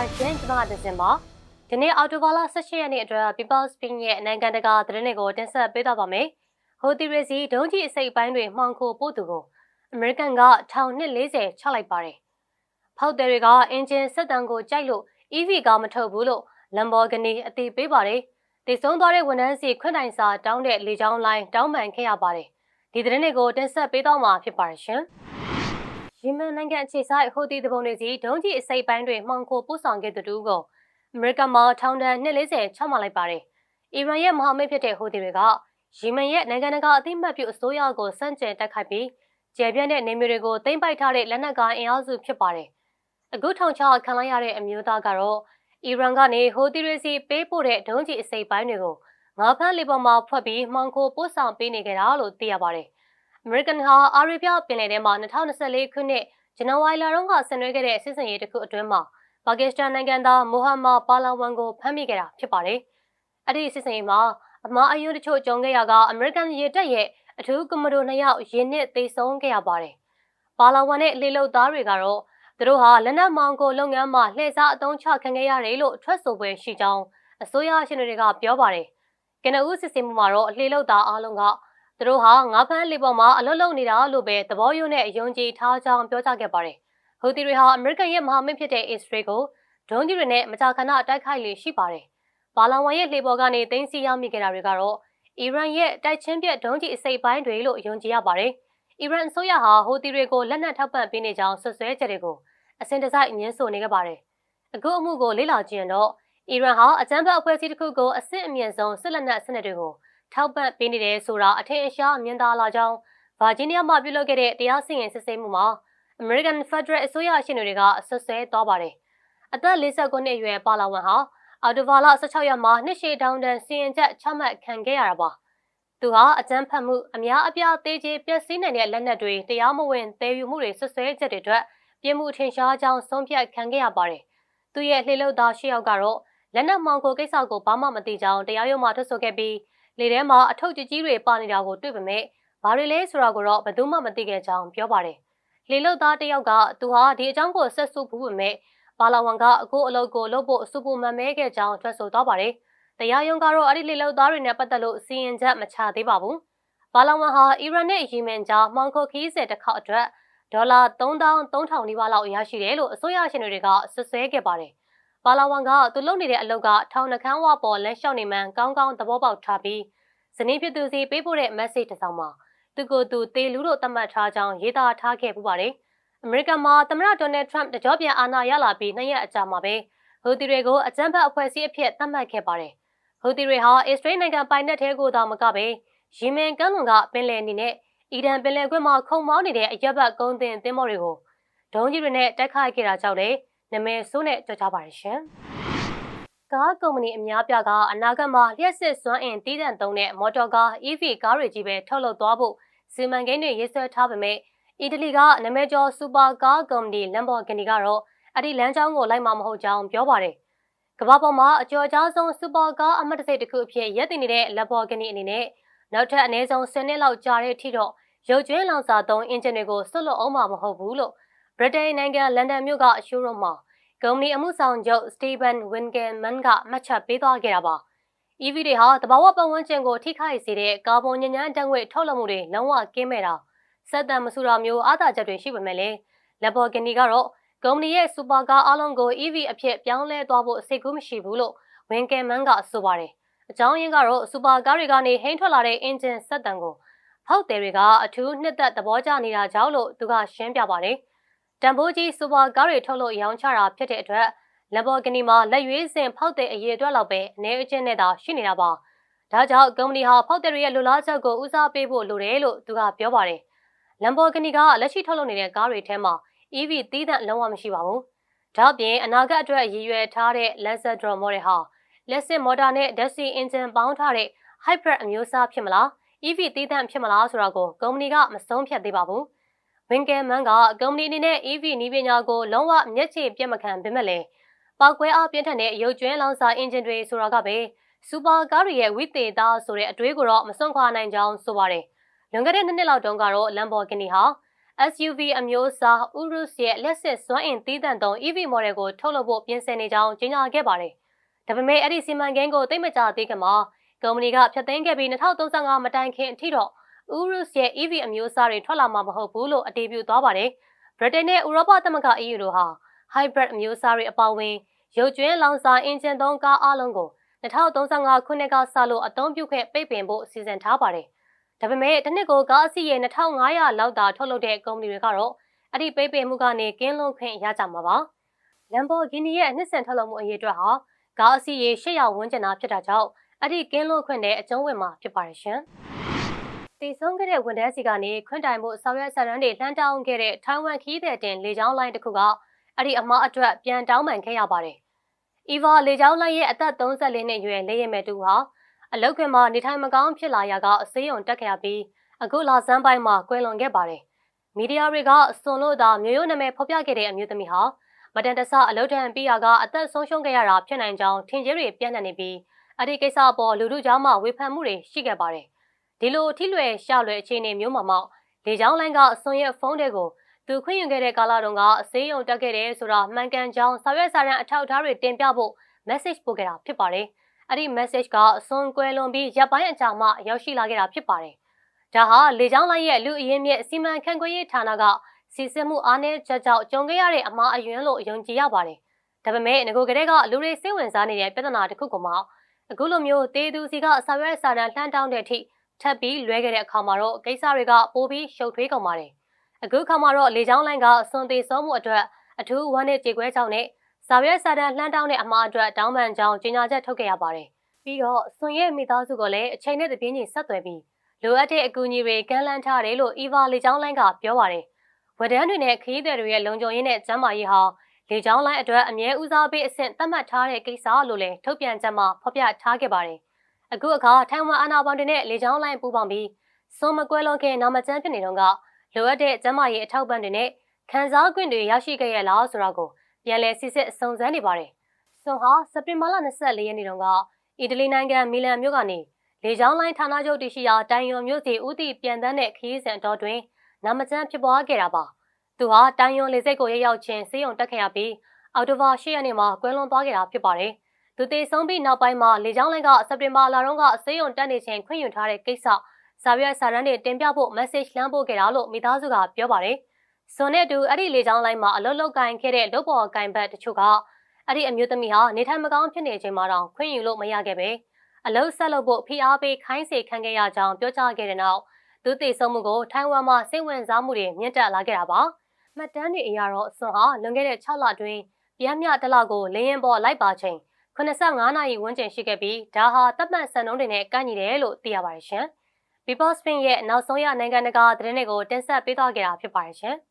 ပါရှင်ကျွန်မကတင်စင်ပါဒီနေ့အော်တိုဘာလ18ရက်နေ့အတွက် People Spin ရဲ့နိုင်ငံတကာသတင်းတွေကိုတင်ဆက်ပေးတော့ပါမယ်ဟိုတီရီစီဒုံးကြီးအစိပ်ပိုင်းတွေမှောင်ခိုပို့သူကိုအမေရိကန်က1240ချလိုက်ပါတယ်ဖောက်တယ်တွေကအင်ဂျင်စက်တန်ကိုကြိုက်လို့ EV ကမထုတ်ဘူးလို့ Lamborghini အသိပေးပါတယ်တည်ဆုံးသွားတဲ့ဝန်ထမ်းစီခွင့်တိုင်စာတောင်းတဲ့လေကြောင်းလိုင်းတောင်းပန်ခဲ့ရပါတယ်ဒီသတင်းတွေကိုတင်ဆက်ပေးတော့မှာဖြစ်ပါတယ်ရှင် ယီမန်နိုင်ငံအခြေဆိုင်ဟိုတီတပုံတွေစီဒုံးကြီးအစိပ်ပိုင်းတွေမှောင်ခိုပို့ဆောင်ခဲ့တဲ့တူကိုအမေရိကန်မှာထောင်ဒဏ်240ချမှတ်လိုက်ပါတယ်။အီရန်ရဲ့မဟာမိတ်ဖြစ်တဲ့ဟိုတီတွေကယီမန်ရဲ့နိုင်ငံတကာအသိမှတ်ပြုအစိုးရကိုစန့်ကျင်တိုက်ခိုက်ပြီးကျယ်ပြန့်တဲ့နေမျိုးတွေကိုသိမ်းပိုက်ထားတဲ့လက်နက်ကိုင်အင်အားစုဖြစ်ပါတယ်။အခုထောင်ချခံလိုက်ရတဲ့အမျိုးသားကတော့အီရန်ကနေဟိုတီတွေစီပေးပို့တဲ့ဒုံးကျည်အစိပ်ပိုင်းတွေကိုငါးဖမ်းလေပေါ်မှာဖွက်ပြီးမှောင်ခိုပို့ဆောင်ပေးနေကြတာလို့သိရပါတယ်။ American ဟာအာရေဗျပင်လယ်ထဲမှာ2024ခုနှစ်ဇန်နဝါရီလတုန်းကဆင်နွှဲခဲ့တဲ့စစ်စင်ရေးတစ်ခုအတွင်းမှာပါကစ္စတန်နိုင်ငံသားမိုဟာမက်ပါလာဝန်ကိုဖမ်းမိခဲ့တာဖြစ်ပါတယ်။အဲ့ဒီစစ်စင်ရေးမှာအမားအယွန်းတချို့ကြုံခဲ့ရကအမေရိကန်ရေတပ်ရဲ့အထူးကမ္ဘာနှစ်ယောက်ရင်းနစ်သိဆုံးခဲ့ရပါတယ်။ပါလာဝန်နဲ့လေလုတ်သားတွေကတော့သူတို့ဟာလက်နက်မောင်ကိုလုပ်ငန်းမှာလှည့်စားအသုံးချခံခဲ့ရတယ်လို့ထွက်ဆိုပွဲရှိကြောင်းအစိုးရရှင်တွေကပြောပါတယ်။ကနဦးစစ်ဆေးမှုမှာတော့လှေလုတ်သားအားလုံးက သူတို့ဟာငါးဖမ်းလေပေါ်မှာအလွတ်လုံနေတာလို့ပဲသဘောယုံနဲ့ယုံကြည်ထားကြောင်းပြောကြားခဲ့ပါတယ်။ဟူသီတွေဟာအမေရိကန်ရဲ့မဟာမိတ်ဖြစ်တဲ့အစ္စရေးကိုဒုံးကြီးတွေနဲ့မကြာခဏတိုက်ခိုက်လေရှိပါတယ်။ဘာလန်ဝမ်ရဲ့လှေပေါ်ကနေတင်းစီရမိခဲ့တာတွေကတော့အီရန်ရဲ့တိုက်ချင်းပြက်ဒုံးကြီးအစိပ်ပိုင်းတွေလို့ယုံကြည်ရပါတယ်။အီရန်အစိုးရဟာဟူသီတွေကိုလက်နက်ထောက်ပံ့ပေးနေကြောင်းဆွဆွဲချက်တွေကိုအစင်တစိုက်ညှင်းဆိုနေခဲ့ပါတယ်။အခုအမှုကိုလေ့လာကြည့်ရင်တော့အီရန်ဟာအကြမ်းဖက်အဖွဲ့အစည်းတစ်ခုကိုအဆင့်အမြင့်ဆုံးစစ်လက်နက်စနစ်တွေကို ထောက်ပံ့ပေးနေတယ်ဆိုတာအထင်အရှားမြင်သာလာကြောင်းဗာဂျီးနီးယားမှာပြုလုပ်ခဲ့တဲ့တရားစီရင်စစ်ဆေးမှုမှာ American Federal အစိုးရရှင်တွေကဆွဆွဲသွားပါတယ်။အသက်49နှစ်အရွယ်ပါလာဝန်ဟာအော်တိုဘာလ16ရက်မှာနှစ်ရှည်တောင်တန်းစီရင်ချက်ချမှတ်ခံခဲ့ရတာပါ။သူဟာအကြမ်းဖက်မှုအများအပြားသေးချေပျက်စီးနိုင်တဲ့လက်နက်တွေတရားမဝင်သယ်ယူမှုတွေဆွဆွဲချက်တွေအတွက်ပြည်မှုထင်ရှားကြောင်းဆုံးဖြတ်ခံခဲ့ရပါတယ်။သူရဲ့လှေလုသားရှစ်ယောက်ကတော့လက်နက်မောင်ကိုကိစ္စကိုဘာမှမသိကြောင်းတရားရုံးမှာထွက်ဆိုခဲ့ပြီး လေထဲမှာအထုပ်ကြီးကြီးတွေပါနေတာကိုတွေ့ပေမဲ့ဘာတွေလဲဆိုတာကိုတော့ဘယ်သူမှမသိခဲ့ကြောင်းပြောပါတယ်။လေလုတ်သားတယောက်ကသူဟာဒီအကြောင်းကိုဆက်စုဘူးပေမဲ့ဘာလာဝန်ကအခုအလုပ်ကိုလုပ်ဖို့အစူပူမမဲခဲ့ကြောင်းထွက်ဆိုသွားပါတယ်။တရားရုံးကတော့အဲ့ဒီလေလုတ်သားတွေနဲ့ပတ်သက်လို့စီရင်ချက်မချသေးပါဘူး။ဘာလာဝန်ဟာအီရန်နဲ့ယီမင်ကြားမှောင်ခိုခီးစစ်တစ်ခေါက်အတွက်ဒေါ်လာ3300နီးပါးလောက်ရရှိတယ်လို့အစိုးရရှင်တွေကဆွဆွဲခဲ့ပါတယ်။ ပါလာဝန်ကသူလုပ်နေတဲ့အလုပ်ကထောင်နှခမ်းဝပေါ်လက်လျှောက်နေမှန်ကောင်းကောင်းသဘောပေါက်ထားပြီးဇနီးဖြစ်သူစီပေးပို့တဲ့ message တစ်စောင်မှာသူကိုယ်သူတေလူတို့သတ်မှတ်ထားကြောင်းရေးသားထားခဲ့ပူပါတယ်။အမေရိကန်မှာသမ္မတဒေါ်နယ်ထရမ့်တကြောပြန်အာဏာရလာပြီးနှစ်ရက်အကြာမှာပဲဟူသီတွေကိုအကြမ်းဖက်အဖွဲ့အစည်းအဖြစ်သတ်မှတ်ခဲ့ပါတယ်။ဟူသီတွေဟာအစ္စရေးနိုင်ငံပိုင်နက်ထဲကိုသာမကပဲယီမင်ကမ်းလွန်ကပင်လယ်အနေနဲ့အီရန်ပင်လယ်ကွေ့မှာခုံမောင်းနေတဲ့အရက်ဘတ်ကုန်းတင်သင်းမော်တွေကိုဒုံးကြီးတွေနဲ့တိုက်ခိုက်ခဲ့တာကြောင့်လည်း နမဲဆိုးနဲ့ကြော်ကြပါရရှင်။ကားကုမ္ပဏီအများပြားကအနာဂတ်မှာလျှက်စစ်စွမ်းအင်တည်တံ့သုံးတဲ့မော်တော်ကား EV ကားတွေကြီးပဲထုတ်လုပ်သွားဖို့စီမံကိန်းတွေရေးဆွဲထားပေမဲ့အီတလီကနာမည်ကျော်စူပါကားကုမ္ပဏီ Lamborghini ကတော့အဲ့ဒီလမ်းကြောင်းကိုလိုက်မှာမဟုတ်ကြောင်းပြောပါတယ်။ကမ္ဘာပေါ်မှာအကျော်ကြားဆုံးစူပါကားအမတ်တစိတ်တစ်ခုအဖြစ်ရပ်တည်နေတဲ့ Lamborghini အနေနဲ့နောက်ထပ်အနည်းဆုံး10နှစ်လောက်ကြာတဲ့အထိတော့ရုပ်ကျွင်းလောင်စာသုံးအင်ဂျင်တွေကိုဆွတ်လွတ်အောင်မှာမဟုတ်ဘူးလို့ ဗြိတိန်နိုင်ငံလန်ဒန်မြို့ကအရှူရုံမှာကုမ္ပဏီအမှုဆောင်ချုပ်စတီဗန်ဝင်ဂယ်မန်ကမှတ်ချက်ပေးသွားခဲ့တာပါ။ EV တွေဟာတဘာဝပတ်ဝန်းကျင်ကိုထိခိုက်စေတဲ့ကာဗွန်ညဉ့်ညမ်းဓာတ်ငွေ့ထုတ်လွှတ်မှုတွေလုံးဝကင်းမဲ့တာစက်တံမဆူတာမျိုးအားသာချက်တွေရှိပေမဲ့လည်း Lamborghini ကတော့ကုမ္ပဏီရဲ့စူပါကားအလုံးကို EV အဖြစ်ပြောင်းလဲသွားဖို့အစိတ်ကူးမရှိဘူးလို့ဝင်ကယ်မန်ကဆိုပါတယ်။အကြောင်းရင်းကတော့စူပါကားတွေကနေဟိန်းထွက်လာတဲ့အင်ဂျင်စက်တံကိုဖောက်တယ်တွေကအထူးနှစ်သက်သဘောကျနေတာကြောင့်လို့သူကရှင်းပြပါတယ်။ တန်ဖိုးကြီးစူပါကားတွေထုတ်လို့ရောင်းချတာဖြစ်တဲ့အတွက် Lamborghini မှာလက်ရွေးစင်ဖောက်တဲ့အရေးအတွက်လောက်ပဲအနေအချင်းနဲ့သာရှိနေတာပါ။ဒါကြောင့်ကုမ္ပဏီဟာဖောက်တယ်တွေရဲ့လူလားချက်ကိုဦးစားပေးဖို့လိုတယ်လို့သူကပြောပါတယ်။ Lamborghini ကလက်ရှိထုတ်လုပ်နေတဲ့ကားတွေထဲမှာ EV သီးသန့်လုံးဝမရှိပါဘူး။ဒါ့အပြင်အနာဂတ်အတွက်ရည်ရွယ်ထားတဲ့ Lancer Model ဟာလက်စစ်မော်တာနဲ့ဓာတ်ဆီအင်ဂျင်ပေါင်းထားတဲ့ hybrid အမျိုးအစားဖြစ်မလား EV သီးသန့်ဖြစ်မလားဆိုတာကိုကုမ္ပဏီကမဆုံးဖြတ်သေးပါဘူး။ ဝင်ကယ်မန်ကကုမ္ပဏီအနေနဲ့ EV နည်းပညာကိုလုံးဝမျက်ခြေပြတ်မခံပေမဲ့လည်းပောက်ကွဲအားပြင်းထန်တဲ့ရုပ်ကျွင်းလောင်စာအင်ဂျင်တွေဆိုတာကပဲစူပါကားတွေရဲ့ဝိသေသဆိုတဲ့အတွေးကိုတော့မစွန့်ခွာနိုင်ကြောင်းဆိုပါတယ်။လွန်ခဲ့တဲ့နှစ်နှစ်လောက်တုန်းကတော့ Lamborghini ဟာ SUV အမျိုးအစား Urus ရဲ့လက်စစ်စွမ်းအင်သီးသန့်သုံး EV model ကိုထုတ်လုပ်ဖို့ပြင်ဆင်နေကြောင်းကြေညာခဲ့ပါတယ်။ဒါပေမဲ့အဲ့ဒီစီမံကိန်းကိုသိမကြသေးခင်မှာကုမ္ပဏီကဖျက်သိမ်းခဲ့ပြီး2035မတိုင်ခင်အထိတော့ Urus ရဲ့ EV အမျိုးအစားတွေထွက်လာမှာမဟုတ်ဘူးလို့အတည်ပြုသွားပါတယ်။ဗြိတိန်နဲ့ဥရောပသမဂ္ဂ EU တို့ဟာ hybrid အမျိုးအစားတွေအပါအဝင်ရုပ်ကျွင်းလောင်စာအင်ဂျင်သုံးကားအလုံးကို2035ခုနှစ်ကစလို့အသုံးပြုခဲ့ပိတ်ပင်ဖို့စီစဉ်ထားပါတယ်။ဒါပေမဲ့တစ်နှစ်ကိုကားအစီးရေ2500လောက်သာထုတ်လုပ်တဲ့ကုမ္ပဏီတွေကတော့အဲ့ဒီပိတ်ပင်မှုကနေကင်းလွန်ခွင့်ရကြမှာပါ။ Lamborghini ရဲ့နှစ်ဆန်ထုတ်လုပ်မှုအရေးအတွက်ဟာကားအစီးရေ800ဝန်းကျင်သာဖြစ်တာကြောင့်အဲ့ဒီကင်းလွန်ခွင့်နဲ့အကျုံးဝင်မှာဖြစ်ပါတယ်ရှင်။ တည်ဆုံးခဲ့တဲ့ဝန်ထမ်းစီကနေခွင့်တိုင်မှုဆောင်ရွက်စာတမ်းတွေလှမ်းတောင်းခဲ့တဲ့ထိုင်ဝမ်ခီးတဲ့တင်လေကြောင်းလိုင်းတစ်ခုကအဲ့ဒီအမှားအတွက်ပြန်တောင်းပန်ခဲ့ရပါတယ်။ Eva လေကြောင်းလိုင်းရဲ့အသက်34နှစ်အရွယ်လေရင်မဲ့တူဟာအလုတ်ခွင်မှာနေထိုင်မကောင်းဖြစ်လာရာကအစေးရုံတက်ခဲ့ရပြီးအခုလာစမ်းပိုင်းမှာကွယ်လွန်ခဲ့ပါတယ်။မီဒီယာတွေကစွန်လို့သာမျိုးရိုးနာမည်ဖော်ပြခဲ့တဲ့အမျိုးသမီးဟာမတန်တဆအလုတ်တန်ပြီးရာကအသက်ဆုံးရှုံးခဲ့ရတာဖြစ်နိုင်ကြောင်းထင်ကြီးတွေပြန့်နှံ့နေပြီးအဲ့ဒီကိစ္စအပေါ်လူထုကြားမှာဝေဖန်မှုတွေရှိခဲ့ပါတယ်။ ဒီလိုထိလွယ်ရှလွယ်အခြေအနေမျိုးမှာမှလေကြောင်းလိုင်းကအစွန်ရဲ့ဖုန်းတွေကိုသူခွင့်ယူခဲ့တဲ့ကာလတုန်းကအစေးရုံတက်ခဲ့တယ်ဆိုတာမှန်ကန်ကြောင်းစာရွက်စာတမ်းအထောက်အထားတွေတင်ပြဖို့ message ပို့ခဲ့တာဖြစ်ပါတယ်။အဲ့ဒီ message ကအစွန်ကွယ်လွန်ပြီးရပ်ပိုင်းအကြာမှရောက်ရှိလာခဲ့တာဖြစ်ပါတယ်။ဒါဟာလေကြောင်းလိုင်းရဲ့လူအရင်းမြစ်စီမံခန့်ခွဲရေးဌာနကစီစစ်မှုအားနည်းချက်ကြောင့်ကြုံခဲ့ရတဲ့အမှားအယွင်းလို့ယုံကြည်ရပါတယ်။ဒါပေမဲ့ငကိုကလေးကလူတွေစိတ်ဝင်စားနေတဲ့ပြဿနာတစ်ခုကမှအခုလိုမျိုးတေးသူစီကစာရွက်စာတမ်းလှမ်းတောင်းတဲ့အထိ ထပ်ပြီးလွဲခဲ့တဲ့အခါမှာတော့ကိစ္စတွေကပိုပြီးရှုပ်ထွေးကုန်ပါတယ်။အခုခါမှာတော့လေချောင်းလိုင်းကစွန်သေးစောမှုအတွက်အထူးဝမ်းနဲ့ကြေကွဲကြောင်းနဲ့စာရွက်စာတမ်းလှမ်းတောင်းတဲ့အမှားအတွက်တောင်းပန်ကြောင်းကြေညာချက်ထုတ်ခဲ့ရပါတယ်။ပြီးတော့စွန်ရဲ့မိသားစုကလည်းအချိန်နဲ့တပြေးညီဆက်သွယ်ပြီးလိုအပ်တဲ့အကူအညီတွေကမ်းလှမ်းထားတယ်လို့အီဗာလေချောင်းလိုင်းကပြောပါတယ်။ဝန်ထမ်းတွေနဲ့ခရီးသည်တွေရဲ့လုံခြုံရေးနဲ့ကျန်းမာရေးဟာလေကြောင်းလိုင်းအတွက်အမြဲဦးစားပေးအဆင့်သတ်မှတ်ထားတဲ့ကိစ္စလို့လည်းထုတ်ပြန်ချက်မှာဖော်ပြထားခဲ့ပါတယ်။ အခုအခါထိုင်ဝမ်အာဏာပိုင်တွေနဲ့လေကြောင်းလိုင်းပူးပေါင်းပြီးစွန်မကွဲလွန်ခင်နာမကျန်းဖြစ်နေတော့ကလိုအပ်တဲ့ကျန်းမာရေးအထောက်ပံ့တွေနဲ့ခံစား권တွေရရှိခဲ့ရလားဆိုတာကိုပြန်လည်စစ်စစ်စုံစမ်းနေပါတယ်။စွန်ဟာစက်တင်ဘာလ24ရက်နေ့တုန်းကအီတလီနိုင်ငံမီလန်မြို့ကနေလေကြောင်းလိုင်းဌာနချုပ်တရှိရာတိုင်ယွန်မြို့စီဦးတည်ပြန်တန်းတဲ့ခရီးစဉ်တော်တွင်နာမကျန်းဖြစ်ပွားခဲ့တာပါ။သူဟာတိုင်ယွန်လေဆိပ်ကိုရောက်ရောက်ချင်းစေးုံတက်ခဲ့ရပြီးအော်တိုဘာ၈ရက်နေ့မှာကွယ်လွန်သွားခဲ့တာဖြစ်ပါတယ်။ သူတည်ဆုံးပြီးနောက်ပိုင်းမှာလေကြောင်းလိုင်းကစက်တင်ဘာလတုန်းကစေးုံတက်နေချိန်ခွင့်ယူထားတဲ့ကိစ္စစာရွက်စာတမ်းတွေတင်ပြဖို့ message လှမ်းပို့ခဲ့တာလို့မိသားစုကပြောပါတယ်။စွန်နဲ့တူအဲ့ဒီလေကြောင်းလိုင်းမှာအလုတ်လုတ်ကင်ခဲ့တဲ့လုပ်ပေါ်ကင်ဘတ်တချို့ကအဲ့ဒီအမျိုးသမီးဟာနေထိုင်မကောင်းဖြစ်နေချိန်မှာတော့ခွင့်ယူလို့မရခဲ့ပဲအလုတ်ဆက်လုပ်ဖို့ဖိအားပေးခိုင်းစေခံခဲ့ရကြောင်းပြောကြားခဲ့တဲ့နောက်သူတည်ဆုံမှုကိုထိုင်ဝမ်မှာစိတ်ဝင်စားမှုတွေမြင့်တက်လာခဲ့တာပါ။မှတ်တမ်းတွေအရတော့စွန်ဟာလွန်ခဲ့တဲ့6လအတွင်းပြန်မြတလောက်ကိုလင်းရင်ပေါ်လိုက်ပါချိန် 85နာရီဝန်းကျင်ရှိခဲ့ပြီးဒါဟာတပ်မှတ်စံနှုန်းတွေနဲ့ကန့်ညီတယ်လို့သိရပါတယ်ရှင်။ People Spin ရဲ့နောက်ဆုံးရနိုင်ငံတကာသတင်းတွေကိုတင်ဆက်ပေးသွားကြတာဖြစ်ပါတယ်ရှင်။